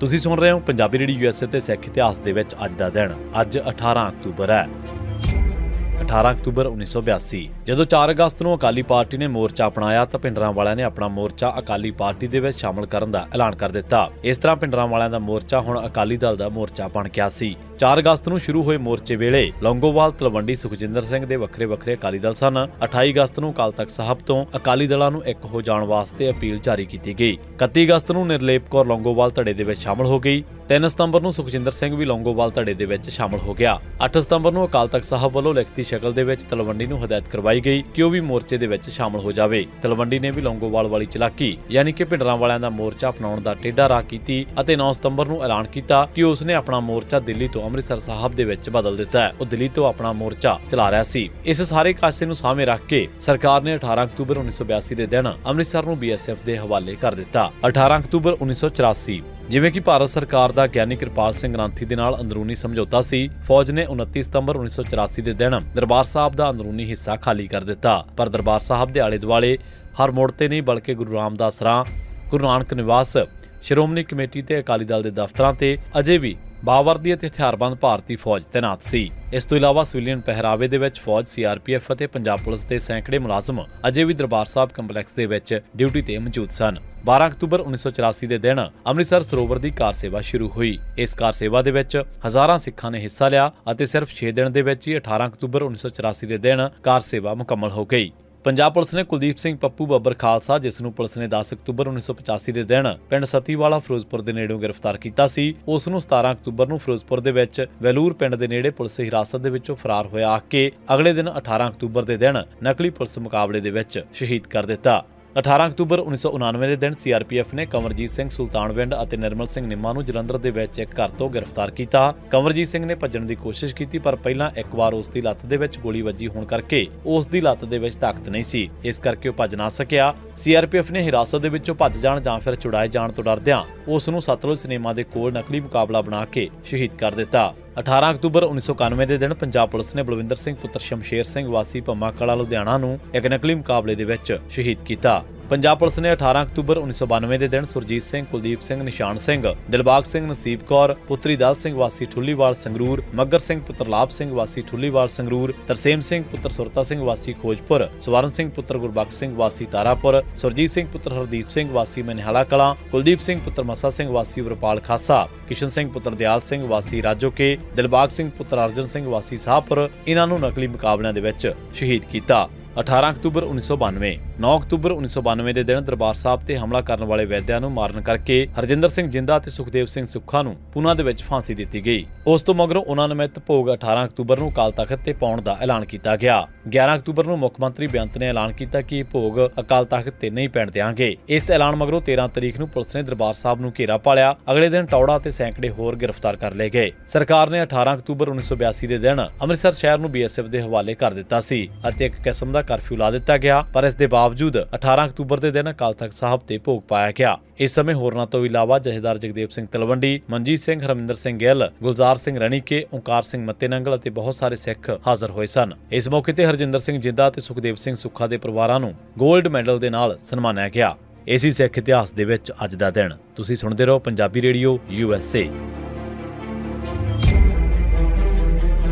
ਤੁਸੀਂ ਸੁਣ ਰਹੇ ਹੋ ਪੰਜਾਬੀ ਰੇਡੀਓ ਯੂਐਸਏ ਤੇ ਸਿੱਖ ਇਤਿਹਾਸ ਦੇ ਵਿੱਚ ਅੱਜ ਦਾ ਦਿਨ। ਅੱਜ 18 ਅਕਤੂਬਰ ਹੈ। 18 ਅਕਤੂਬਰ 1982 ਜਦੋਂ 4 ਅਗਸਤ ਨੂੰ ਅਕਾਲੀ ਪਾਰਟੀ ਨੇ ਮੋਰਚਾ ਅਪਣਾਇਆ ਤਾਂ ਪਿੰਡਰਾਂ ਵਾਲਿਆਂ ਨੇ ਆਪਣਾ ਮੋਰਚਾ ਅਕਾਲੀ ਪਾਰਟੀ ਦੇ ਵਿੱਚ ਸ਼ਾਮਲ ਕਰਨ ਦਾ ਐਲਾਨ ਕਰ ਦਿੱਤਾ। ਇਸ ਤਰ੍ਹਾਂ ਪਿੰਡਰਾਂ ਵਾਲਿਆਂ ਦਾ ਮੋਰਚਾ ਹੁਣ ਅਕਾਲੀ ਦਲ ਦਾ ਮੋਰਚਾ ਬਣ ਗਿਆ ਸੀ। 4 ਅਗਸਤ ਨੂੰ ਸ਼ੁਰੂ ਹੋਏ ਮੋਰਚੇ ਵੇਲੇ ਲੌਂਗੋਵਾਲ, ਤਲਵੰਡੀ ਸੁਖਜਿੰਦਰ ਸਿੰਘ ਦੇ ਵੱਖਰੇ ਵੱਖਰੇ ਅਕਾਲੀ ਦਲ ਸਨ। 28 ਅਗਸਤ ਨੂੰ ਅਕਾਲ ਤਖਤ ਸਾਹਿਬ ਤੋਂ ਅਕਾਲੀ ਦਲਾਂ ਨੂੰ ਇੱਕ ਹੋ ਜਾਣ ਵਾਸਤੇ ਅਪੀਲ ਜਾਰੀ ਕੀਤੀ ਗਈ। 31 ਅਗਸਤ ਨੂੰ ਨਿਰਲੇਪ ਕੌਰ ਲੌਂਗੋਵਾਲ ਧੜੇ ਦੇ ਵਿੱਚ ਸ਼ਾਮਲ ਹੋ ਗਈ। 3 ਸਤੰਬਰ ਨੂੰ ਸੁਖਜਿੰਦਰ ਸਿੰਘ ਵੀ ਲੌਂਗੋਵਾਲ ਧੜੇ ਦੇ ਵਿੱਚ ਸ਼ਾਮਲ ਹੋ ਗਿਆ। 8 ਸਤੰਬਰ ਨੂੰ ਅਕਾਲ ਤਖਤ ਸਾਹਿਬ ਵੱਲੋਂ ਲਿਖਤੀ ਸ਼ਕਲ ਦੇ ਵਿੱਚ ਤਲਵੰਡੀ ਨੂੰ ਹਦਾਇਤ ਕਰਵਾਈ ਗਈ ਕਿ ਉਹ ਵੀ ਮੋਰਚੇ ਦੇ ਵਿੱਚ ਸ਼ਾਮਲ ਹੋ ਜਾਵੇ। ਤਲਵੰਡੀ ਨੇ ਵੀ ਲੌਂਗੋਵਾਲ ਵਾਲੀ ਚਲਾਕੀ, ਯਾਨੀ ਕਿ ਭਿੰਡਰਾਂ ਵਾਲਿਆਂ ਦਾ ਮੋਰਚਾ ਅਪਣਾਉਣ ਦਾ ਟੇਢਾ ਰਾਹ ਕੀਤੀ ਅਤੇ 9 ਸਤੰਬਰ ਨੂੰ ਐਲਾਨ ਕੀਤਾ ਕਿ ਉਸ ਨੇ ਆਪਣਾ ਮੋਰਚਾ ਦਿੱਲੀ ਤੋਂ ਅੰਮ੍ਰਿਤਸਰ ਸਾਹਿਬ ਦੇ ਵਿੱਚ ਬਦਲ ਦਿੱਤਾ ਹੈ। ਉਹ ਦਿੱਲੀ ਤੋਂ ਆਪਣਾ ਮੋਰਚਾ ਚਲਾ ਰਿਹਾ ਸੀ। ਇਸ ਸਾਰੇ ਕਾਸੇ ਨੂੰ ਸਾਹਮਣੇ ਰੱਖ ਕੇ ਸਰਕਾਰ ਨੇ 18 ਅਕਤੂਬਰ 1982 ਦੇ ਦਿਨ ਅੰਮ੍ਰਿਤਸਰ ਨੂੰ ਬੀਐਸਐਫ ਦੇ ਹਵਾਲੇ ਕਰ ਦਿੱਤਾ। 18 ਅਕਤੂਬਰ 1984 ਜਿਵੇਂ ਕਿ ਭਾਰਤ ਸਰਕਾਰ ਦਾ ਗਿਆਨੀ ਕਿਰਪਾਲ ਸਿੰਘ ਗ੍ਰਾਂਥੀ ਦੇ ਨਾਲ ਅੰਦਰੂਨੀ ਸਮਝੌਤਾ ਸੀ, ਫੌਜ ਨੇ 29 ਸਤੰਬਰ 1984 ਦੇ ਦਿਨ ਦਰਬਾਰ ਸਾਹਿਬ ਦਾ ਅੰਦਰੂਨੀ ਹਿੱਸਾ ਖਾਲੀ ਕਰ ਦਿੱਤਾ। ਪਰ ਦਰਬਾਰ ਸਾਹਿਬ ਦੇ ਆਲੇ ਦੁਆਲੇ ਹਰ ਮੋੜ ਤੇ ਨਹੀਂ, ਬਲਕਿ ਗੁਰੂ ਰਾਮਦਾਸ ਰਾਂ ਗੁਰੂ ਨਾਨਕ ਨਿਵਾਸ, ਸ਼੍ਰੋਮਣੀ ਕਮੇਟੀ ਤੇ ਅਕਾਲੀ ਦਲ ਦੇ ਦਫ਼ਤਰਾਂ ਤੇ ਅਜੇ ਵੀ ਬਾਵਰਦੀ ਅਤੇ ਹਥਿਆਰਬੰਦ ਭਾਰਤੀ ਫੌਜ ਤੈਨਾਤ ਸੀ। ਇਸ ਤੋਂ ਇਲਾਵਾ ਸਿਵਲੀਅਨ ਪਹਿਰਾਵੇ ਦੇ ਵਿੱਚ ਫੌਜ ਸੀਆਰਪੀਐਫ ਅਤੇ ਪੰਜਾਬ ਪੁਲਿਸ ਦੇ ਸੈਂਕੜੇ ਮੁਲਾਜ਼ਮ ਅਜੇ ਵੀ ਦਰਬਾਰ ਸਾਹਿਬ ਕੰਪਲੈਕਸ ਦੇ ਵਿੱਚ ਡਿਊਟੀ ਤੇ ਮੌਜੂਦ ਸਨ। 12 ਅਕਤੂਬਰ 1984 ਦੇ ਦਿਨ ਅੰਮ੍ਰਿਤਸਰ ਸਰੋਵਰ ਦੀ ਕਾਰ ਸੇਵਾ ਸ਼ੁਰੂ ਹੋਈ। ਇਸ ਕਾਰ ਸੇਵਾ ਦੇ ਵਿੱਚ ਹਜ਼ਾਰਾਂ ਸਿੱਖਾਂ ਨੇ ਹਿੱਸਾ ਲਿਆ ਅਤੇ ਸਿਰਫ 6 ਦਿਨ ਦੇ ਵਿੱਚ ਹੀ 18 ਅਕਤੂਬਰ 1984 ਦੇ ਦਿਨ ਕਾਰ ਸੇਵਾ ਮੁਕੰਮਲ ਹੋ ਗਈ। ਪੰਜਾਬ ਪੁਲਿਸ ਨੇ ਕੁਲਦੀਪ ਸਿੰਘ ਪੱਪੂ, ਬੱਬਰ ਖਾਲਸਾ, ਜਿਸ ਨੂੰ ਪੁਲਿਸ ਨੇ 10 ਅਕਤੂਬਰ 1985 ਦੇ ਦਿਨ ਪਿੰਡ ਸਤੀਵਾਲਾ ਫਿਰੋਜ਼ਪੁਰ ਦੇ ਨੇੜਿਓਂ ਗ੍ਰਿਫਤਾਰ ਕੀਤਾ ਸੀ, ਉਸ ਨੂੰ 17 ਅਕਤੂਬਰ ਨੂੰ ਫਿਰੋਜ਼ਪੁਰ ਦੇ ਵਿੱਚ ਵੈਲੂਰ ਪਿੰਡ ਦੇ ਨੇੜੇ ਪੁਲਿਸ ਹਿਰਾਸਤ ਦੇ ਵਿੱਚੋਂ ਫਰਾਰ ਹੋਇਆ ਆ ਕੇ ਅਗਲੇ ਦਿਨ 18 ਅਕਤੂਬਰ ਦੇ ਦਿਨ ਨਕਲੀ ਪੁਲਿਸ ਮੁਕਾਬਲੇ ਦੇ ਵਿੱਚ ਸ਼ਹੀਦ ਕਰ ਦਿੱਤਾ। 18 ਅਕਤੂਬਰ 1999 ਦੇ ਦਿਨ ਸੀਆਰਪੀਐਫ ਨੇ ਕੰਵਰਜੀਤ ਸਿੰਘ ਸੁਲਤਾਨਵਿੰਡ ਅਤੇ ਨਿਰਮਲ ਸਿੰਘ ਨਿੰਮਾ ਨੂੰ ਜਲੰਧਰ ਦੇ ਵਿੱਚ ਇੱਕ ਘਰ ਤੋਂ ਗ੍ਰਿਫਤਾਰ ਕੀਤਾ। ਕੰਵਰਜੀਤ ਸਿੰਘ ਨੇ ਭੱਜਣ ਦੀ ਕੋਸ਼ਿਸ਼ ਕੀਤੀ, ਪਰ ਪਹਿਲਾਂ ਇੱਕ ਵਾਰ ਉਸ ਦੀ ਲੱਤ ਦੇ ਵਿੱਚ ਗੋਲੀ ਵੱਜੀ ਹੋਣ ਕਰਕੇ ਉਸ ਦੀ ਲੱਤ ਦੇ ਵਿੱਚ ਤਾਕਤ ਨਹੀਂ ਸੀ। ਇਸ ਕਰਕੇ ਉਹ ਭੱਜ ਨਾ ਸਕਿਆ। ਸੀਆਰਪੀਐਫ ਨੇ ਹਿਰਾਸਤ ਦੇ ਵਿੱਚੋਂ ਭੱਜ ਜਾਣ ਜਾਂ ਫਿਰ ਛੁਡਾਏ ਜਾਣ ਤੋਂ ਡਰਦਿਆਂ ਉਸ ਨੂੰ ਸਤਲੁਜ ਸਿਨੇਮਾ ਦੇ ਕੋਲ ਨਕਲੀ ਮੁਕਾਬਲਾ ਬਣਾ ਕੇ ਸ਼ਹੀਦ ਕਰ ਦਿੱਤਾ। 18 ਅਕਤੂਬਰ 1991 ਦੇ ਦਿਨ ਪੰਜਾਬ ਪੁਲਿਸ ਨੇ ਬਲਵਿੰਦਰ ਸਿੰਘ, ਪੁੱਤਰ ਸ਼ਮਸ਼ੇਰ ਸਿੰਘ ਵਾਸੀ ਭੰਮਾ ਕਲਾ ਲੁਧਿਆਣਾ ਨੂੰ ਇੱਕ ਨਕਲੀ ਮੁਕਾਬਲੇ ਦੇ ਵਿੱਚ ਸ਼ਹੀਦ ਕੀਤਾ। ਪੰਜਾਬ ਪੁਲਿਸ ਨੇ 18 ਅਕਤੂਬਰ 1992 ਦੇ ਦਿਨ ਸੁਰਜੀਤ ਸਿੰਘ, ਕੁਲਦੀਪ ਸਿੰਘ, ਨਿਸ਼ਾਨ ਸਿੰਘ, ਦਿਲਬਾਗ ਸਿੰਘ, ਨਸੀਬ ਕੌਰ, ਪੁੱਤਰੀ ਦਲ ਸਿੰਘ ਵਾਸੀ ਠੁੱਲੀਵਾਲ ਸੰਗਰੂਰ, ਮੱਗਰ ਸਿੰਘ, ਪੁੱਤਰ ਲਾਭ ਸਿੰਘ ਵਾਸੀ ਠੁੱਲੀਵਾਲ ਸੰਗਰੂਰ, ਤਰਸੇਮ ਸਿੰਘ, ਪੁੱਤਰ ਸੁਰਤਾ ਸਿੰਘ ਵਾਸੀ ਖੋਜਪੁਰ, ਸਵਰਨ ਸਿੰਘ, ਪੁੱਤਰ ਗੁਰਬਖਸ਼ ਸਿੰਘ ਵਾਸੀ ਤਾਰਾਪੁਰ, ਸੁਰਜੀਤ ਸਿੰਘ, ਪੁੱਤਰ ਹਰਦੀਪ ਸਿੰਘ ਵਾਸੀ ਮਨਹਾਲਾ ਕਲਾਂ, ਕੁਲਦੀਪ ਸਿੰਘ, ਪੁੱਤਰ ਮੱਸਾ ਸਿੰਘ ਵਾਸੀ ਵਰਪਾਲ ਖਾਸਾ, ਕਿਸ਼ਨ ਸਿੰਘ, ਪੁੱਤਰ ਦਿਆਲ ਸਿੰਘ ਵਾਸੀ ਰਾਜੋਕੇ, ਦਿਲਬਾਗ ਸਿੰਘ, ਪੁੱਤਰ ਅਰਜਨ ਸਿੰਘ ਵਾਸੀ ਸਾਹਪੁਰ ਇਹਨਾਂ ਨੂੰ ਨਕਲੀ ਮੁਕਾਬਲਿਆਂ ਦੇ ਵਿੱਚ ਸ਼ਹੀਦ ਕੀਤਾ। 18 ਅਕਤੂਬਰ 1992 9 ਅਕਤੂਬਰ 1992 ਦੇ ਦਿਨ ਦਰਬਾਰ ਸਾਹਿਬ ਤੇ ਹਮਲਾ ਕਰਨ ਵਾਲੇ ਵੈਦਿਆਂ ਨੂੰ ਮਾਰਨ ਕਰਕੇ ਹਰਜਿੰਦਰ ਸਿੰਘ ਜਿੰਦਾ ਅਤੇ ਸੁਖਦੇਵ ਸਿੰਘ ਸੁੱਖਾ ਨੂੰ ਪੂਨਾ ਦੇ ਵਿੱਚ ਫਾਂਸੀ ਦਿੱਤੀ ਗਈ। ਉਸ ਤੋਂ ਮਗਰੋਂ ਉਹਨਾਂ ਨਿਮਿਤ ਭੋਗ 18 ਅਕਤੂਬਰ ਨੂੰ ਅਕਾਲ ਤਖਤ ਤੇ ਪਾਉਣ ਦਾ ਐਲਾਨ ਕੀਤਾ ਗਿਆ। 11 ਅਕਤੂਬਰ ਨੂੰ ਮੁੱਖ ਮੰਤਰੀ ਬੇਅੰਤ ਨੇ ਐਲਾਨ ਕੀਤਾ ਕਿ ਇਹ ਭੋਗ ਅਕਾਲ ਤਖਤ ਤੇ ਨਹੀਂ ਪੈਣ ਦੇਵਾਂਗੇ ਇਸ ਐਲਾਨ ਮਗਰੋਂ 13 ਤਰੀਕ ਨੂੰ ਪੁਲਿਸ ਨੇ ਦਰਬਾਰ ਸਾਹਿਬ ਨੂੰ ਘੇਰਾ ਪਾਲਿਆ। ਅਗਲੇ ਦਿਨ ਟੌੜਾ ਤੇ ਸੈਂਕੜੇ ਹੋਰ ਗ੍ਰਿਫਤਾਰ ਕਰ ਲਏ ਗਏ। ਸਰਕਾਰ ਨੇ 18 ਅਕਤੂਬਰ 1982 ਦੇ ਦਿਨ ਅੰਮ੍ਰਿਤਸਰ ਸ਼ਹਿਰ ਨੂੰ ਬੀਐਸਐਫ ਦੇ ਹਵਾਲੇ ਕਰ ਦਿੱਤਾ ਸੀ ਅਤੇ ਇੱਕ ਕਿਸਮ ਦਾ ਕਰਫਿਊ ਲਾ ਦਿੱਤਾ ਗਿਆ, ਪਰ ਇਸ ਦੇ ਬਾਅਦ ਬਾਵਜੂਦ 18 ਅਕਤੂਬਰ ਦੇ ਦਿਨ ਅਕਾਲ ਤਖਤ ਸਾਹਿਬ ਤੇ ਭੋਗ ਪਾਇਆ ਗਿਆ। ਇਸ ਸਮੇਂ ਹੋਰਨਾਂ ਤੋਂ ਇਲਾਵਾ ਜਥੇਦਾਰ ਜਗਦੇਵ ਸਿੰਘ ਤਲਵੰਡੀ, ਮਨਜੀਤ ਸਿੰਘ, ਹਰਮਿੰਦਰ ਸਿੰਘ ਗਿੱਲ, ਗੁਲਜ਼ਾਰ ਸਿੰਘ ਰਣੀਕੇ, ਓਂਕਾਰ ਸਿੰਘ ਮੱਤੇਨੰਗਲ ਅਤੇ ਬਹੁਤ ਸਾਰੇ ਸਿੱਖ ਹਾਜ਼ਰ ਹੋਏ ਸਨ। ਇਸ ਮੌਕੇ ਤੇ ਹਰਜਿੰਦਰ ਸਿੰਘ ਜਿੰਦਾ ਅਤੇ ਸੁਖਦੇਵ ਸਿੰਘ ਸੁੱਖਾ ਦੇ ਪਰਿਵਾਰਾਂ ਨੂੰ 골ਡ ਮੈਡਲ ਦੇ ਨਾਲ ਸਨਮਾਨਿਆ ਗਿਆ। ਇਸੇ ਸਿੱਖ ਇਤਿਹਾਸ ਦੇ ਵਿੱਚ ਅੱਜ ਦਾ ਦਿਨ। ਤੁਸੀਂ ਸੁਣਦੇ ਰਹੋ ਪੰਜਾਬੀ ਰੇਡੀਓ ਯੂਐਸਏ